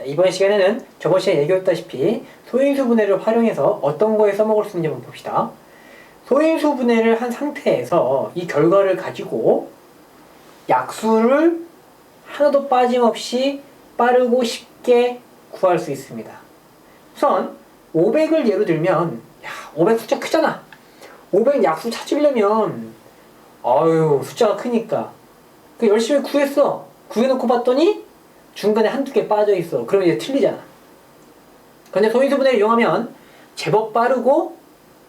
자, 이번 시간에는 저번 시간에 얘기했다시피 소인수 분해를 활용해서 어떤 거에 써먹을 수 있는지 한번 봅시다. 소인수 분해를 한 상태에서 이 결과를 가지고 약수를 하나도 빠짐없이 빠르고 쉽게 구할 수 있습니다. 우선 500을 예로 들면 야, 500 숫자 크잖아. 500 약수 찾으려면 아유 숫자가 크니까 그 열심히 구했어. 구해놓고 봤더니 중간에 한두 개 빠져 있어. 그러면 이제 틀리잖아. 근데 소인수 분해를 이용하면 제법 빠르고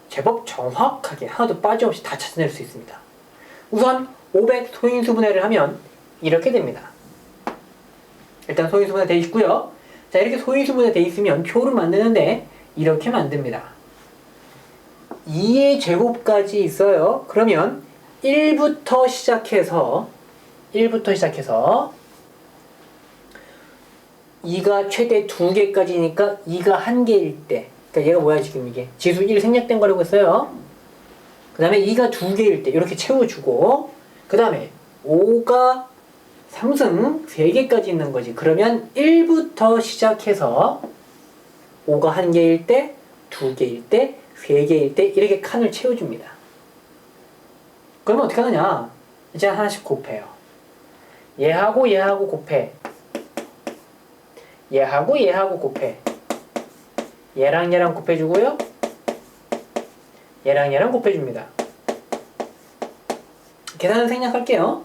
제법 정확하게 하나도 빠짐없이 다 찾아낼 수 있습니다. 우선 500 소인수 분해를 하면 이렇게 됩니다. 일단 소인수 분해 돼 있고요. 자 이렇게 소인수 분해 돼 있으면 표를 만드는데 이렇게 만듭니다. 2의 제곱까지 있어요. 그러면 1부터 시작해서 1부터 시작해서 2가 최대 2개까지니까 2가 1개일 때 그러니까 얘가 뭐야 지금 이게 지수 1 생략된 거라고 했어요. 그 다음에 2가 2개일 때 이렇게 채워주고 그 다음에 5가 3승 3개까지 있는 거지. 그러면 1부터 시작해서 5가 1개일 때, 2개일 때, 3개일 때 이렇게 칸을 채워줍니다. 그러면 어떻게 하느냐? 이제 하나씩 곱해요. 얘하고 얘하고 곱해. 얘하고 얘하고 곱해. 얘랑 얘랑 곱해주고요. 얘랑 얘랑 곱해줍니다. 계산을 생략할게요.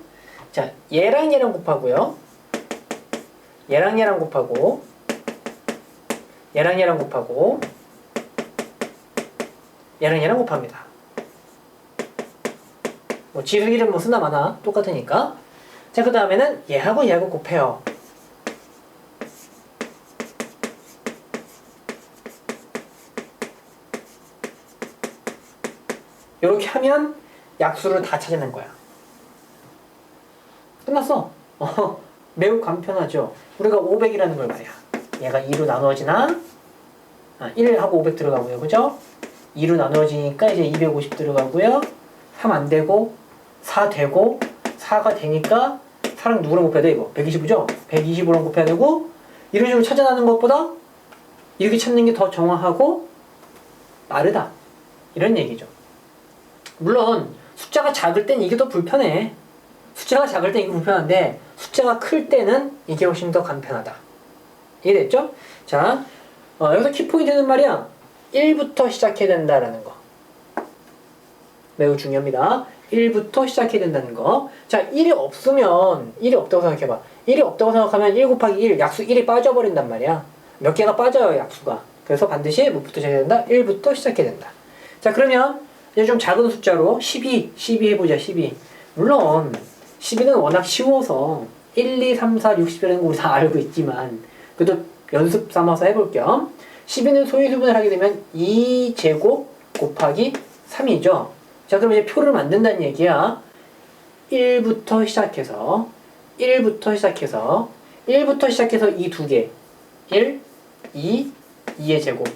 자, 얘랑 얘랑 곱하고요. 얘랑 얘랑 곱하고 얘랑 얘랑 곱하고 얘랑 얘랑 곱합니다. 뭐 지수 이름 뭐 쓰나 마나 똑같으니까. 자, 그 다음에는 얘하고 얘하고 곱해요. 이렇게 하면 약수를 다 찾아낸 거야. 끝났어. 어, 매우 간편하죠. 우리가 500이라는 걸 말이야. 얘가 2로 나누어지나? 아, 1하고 500 들어가고요. 그죠? 2로 나누어지니까 이제 250 들어가고요. 3 안 되고, 4 되고, 4가 되니까 4랑 누구랑 곱해야 돼, 이거? 125죠? 125랑 곱해야 되고, 이런 식으로 찾아나는 것보다 이렇게 찾는 게 더 정확하고 빠르다. 이런 얘기죠. 물론, 숫자가 작을 땐 이게 더 불편해. 숫자가 작을 때 이게 불편한데 숫자가 클 때는 이게 훨씬 더 간편하다. 이해됐죠? 자, 어, 여기서 키포인트는 말이야. 1부터 시작해야 된다라는 거. 매우 중요합니다. 1부터 시작해야 된다는 거. 자, 1이 없으면 1이 없다고 생각해봐. 1이 없다고 생각하면 1 곱하기 1, 약수 1이 빠져버린단 말이야. 몇 개가 빠져요, 약수가. 그래서 반드시 뭐부터 시작해야 된다? 1부터 시작해야 된다. 자, 그러면 이제 좀 작은 숫자로 12, 12 해보자, 12. 물론 12는 워낙 쉬워서 1, 2, 3, 4, 60이라는 거 우리 다 알고 있지만 그래도 연습 삼아서 해볼 겸 12는 소위수분을 하게 되면 2제곱 곱하기 3이죠. 자 그럼 이제 표를 만든다는 얘기야. 1부터 시작해서 1부터 시작해서 1부터 시작해서 이 두 개. 1, 2, 2의 제곱.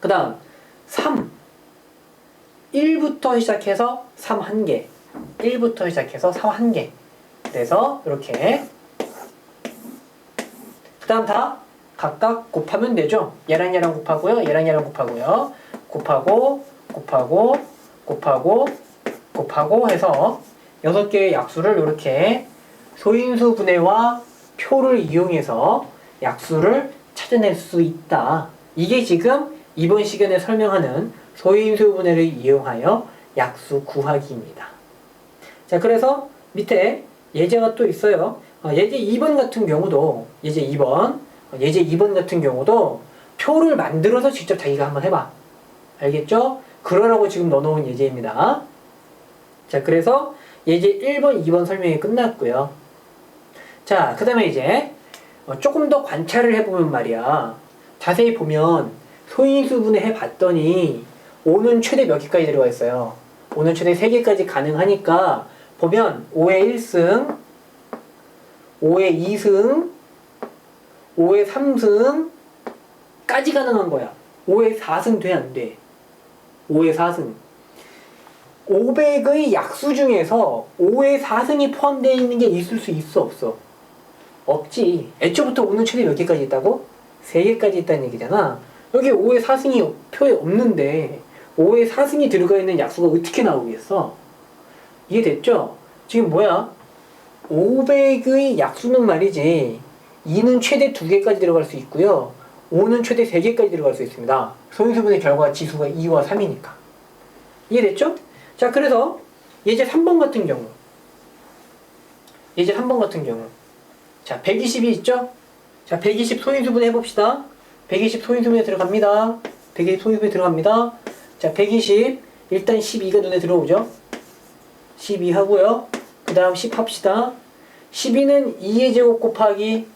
그 다음 3. 1부터 시작해서 3한 개. 1부터 시작해서 4한 개. 그래서 이렇게 그 다음 다 각각 곱하면 되죠. 얘랑 얘랑 곱하고요. 얘랑 얘랑 곱하고요. 곱하고 곱하고 곱하고 곱하고 해서 여섯 개의 약수를 이렇게 소인수 분해와 표를 이용해서 약수를 찾아낼 수 있다. 이게 지금 이번 시간에 설명하는 소인수 분해를 이용하여 약수 구하기입니다. 자, 그래서 밑에 예제가 또 있어요. 어, 예제 2번 같은 경우도, 예제 2번, 어, 예제 2번 같은 경우도 표를 만들어서 직접 자기가 한번 해봐. 알겠죠? 그러라고 지금 넣어놓은 예제입니다. 자, 그래서 예제 1번, 2번 설명이 끝났고요. 자, 그 다음에 이제 어, 조금 더 관찰을 해보면 말이야. 자세히 보면 소인수분해 해봤더니 오는 최대 몇 개까지 들어가 있어요. 오는 최대 3개까지 가능하니까 보면 5의 1승, 5의 2승, 5의 3승까지 가능한 거야. 5의 4승 돼, 안 돼? 5의 4승. 500의 약수 중에서 5의 4승이 포함되어 있는 게 있을 수 있어, 없어? 없지. 애초부터 5는 최대 몇 개까지 있다고? 3개까지 있다는 얘기잖아. 여기 5의 4승이 표에 없는데 5의 4승이 들어가 있는 약수가 어떻게 나오겠어? 이해됐죠? 지금 뭐야? 500의 약수는 말이지 2는 최대 2개까지 들어갈 수 있고요. 5는 최대 3개까지 들어갈 수 있습니다. 소인수분의 결과 지수가 2와 3이니까. 이해됐죠? 자, 그래서 예제 3번 같은 경우 예제 3번 같은 경우 자, 120이 있죠? 자, 120 소인수분 해봅시다. 120 소인수분에 들어갑니다. 120 소인수분에 들어갑니다. 자, 120 일단 12가 눈에 들어오죠? 12 하고요. 그 다음 10 합시다. 12는 2의 제곱 곱하기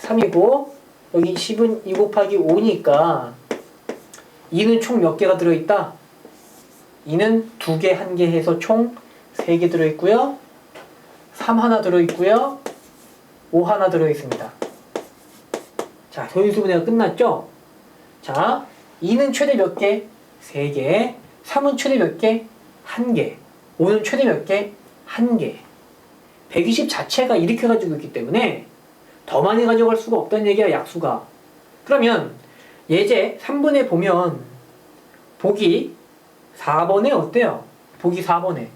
3이고 여기 10은 2 곱하기 5니까 2는 총 몇 개가 들어있다? 2는 2개, 1개 해서 총 3개 들어있고요. 3 하나 들어있고요. 5 하나 들어있습니다. 자, 소인수분해가 끝났죠? 자, 2는 최대 몇 개? 3개. 3은 최대 몇 개? 1개. 5는 최대 몇 개? 1개. 120 자체가 이렇게 가지고 있기 때문에 더 많이 가져갈 수가 없다는 얘기야, 약수가. 그러면 예제 3번에 보면 보기 4번에 어때요? 보기 4번에.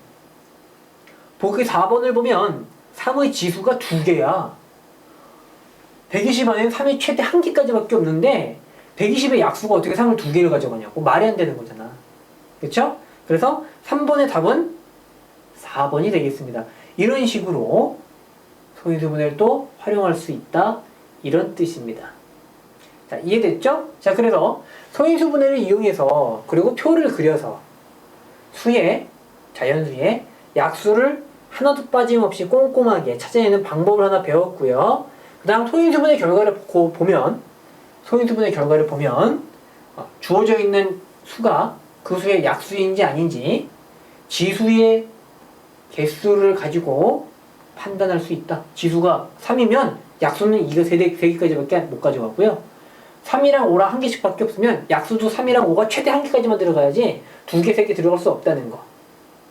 보기 4번을 보면 3의 지수가 2개야. 120 안에는 3이 최대 1개까지밖에 없는데 120의 약수가 어떻게 3을 2개를 가져가냐고 말이 안 되는 거잖아. 그렇죠? 그래서 3번의 답은 4번이 되겠습니다. 이런 식으로 소인수분해를 또 활용할 수 있다. 이런 뜻입니다. 자, 이해됐죠? 자, 그래서 소인수분해를 이용해서 그리고 표를 그려서 수의 자연수의 약수를 하나도 빠짐없이 꼼꼼하게 찾아내는 방법을 하나 배웠고요. 그 다음 소인수분의 결과를 고- 보면 소인수분의 결과를 보면 어, 주어져 있는 수가 그 수의 약수인지 아닌지 지수의 개수를 가지고 판단할 수 있다. 지수가 3이면 약수는 2가 3개, 3개까지밖에 못 가져가고요. 3이랑 5랑 한 개씩 밖에 없으면 약수도 3이랑 5가 최대 한 개까지만 들어가야지 두 개, 세 개 들어갈 수 없다는 거.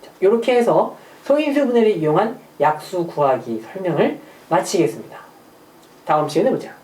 자, 이렇게 해서 소인수 분해를 이용한 약수 구하기 설명을 마치겠습니다. 다음 시간에 보자.